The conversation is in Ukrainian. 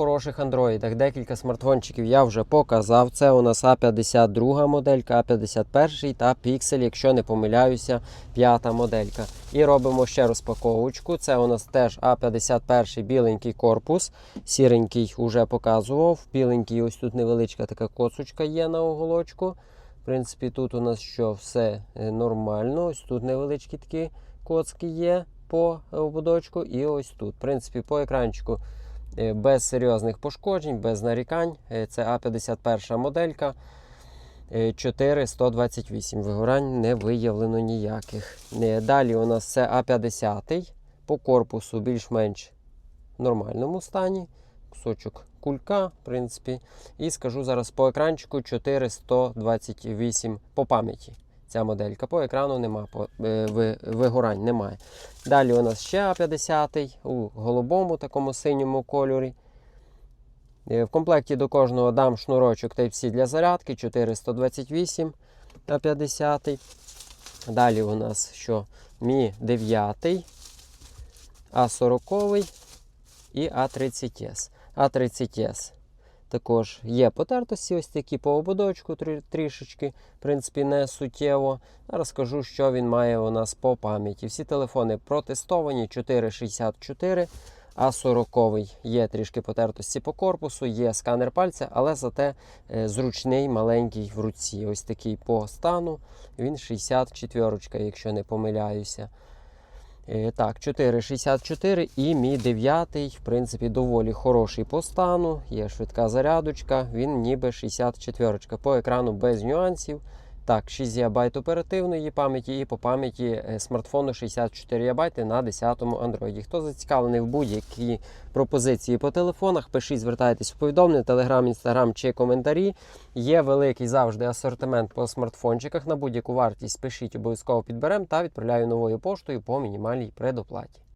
хороших андроїдах. Декілька смартфончиків я вже показав. Це у нас А52 моделька, А51 та Pixel, якщо не помиляюся, п'ята моделька. І робимо ще розпаковочку. Це у нас теж А51 біленький корпус. Сіренький вже показував. Біленький, ось тут невеличка така коцочка є на оголочку. В принципі, тут у нас що все е, нормально. Ось тут невеличкі такі коцки є по ободочку. І ось тут. В принципі, по екранчику е, без серйозних пошкоджень, без нарікань. Е, Це А51 моделька. Е, 4128. Вигорань не виявлено ніяких. Е, Далі у нас це А50 по корпусу більш-менш нормальному стані. Кусочок кулька, в принципі. І скажу зараз по екранчику 4128 по пам'яті. Ця моделька. По екрану нема, по, е, ви- вигорань немає. Далі у нас ще А50 у голубому такому синьому кольорі. Е, В комплекті до кожного дам шнурочок Type-C для зарядки 428 А50. Далі у нас що? Мі 9, А40 і А30С. А30С. Також є потертості ось такі по ободочку трішечки, в принципі, не суттєво. Розкажу, що він має у нас по пам'яті. Всі телефони протестовані 464, а 40 є трішки потертості по корпусу, є сканер пальця, але зате е, зручний маленький в руці. Ось такий по стану. Він 64, якщо не помиляюся. Е, Так, 4,64 і мій 9, в принципі, доволі хороший по стану. Є швидка зарядочка, він ніби 64. По екрану без нюансів. Так, 6 ГБ оперативної пам'яті і по пам'яті е, смартфону 64 ГБ на 10-му Android. Хто зацікавлений в будь-які пропозиції по телефонах, пишіть, звертайтесь в повідомлення, телеграм, інстаграм чи коментарі. Є великий завжди асортимент по смартфончиках. На будь-яку вартість пишіть, обов'язково підберемо та відправляю новою поштою по мінімальній предоплаті.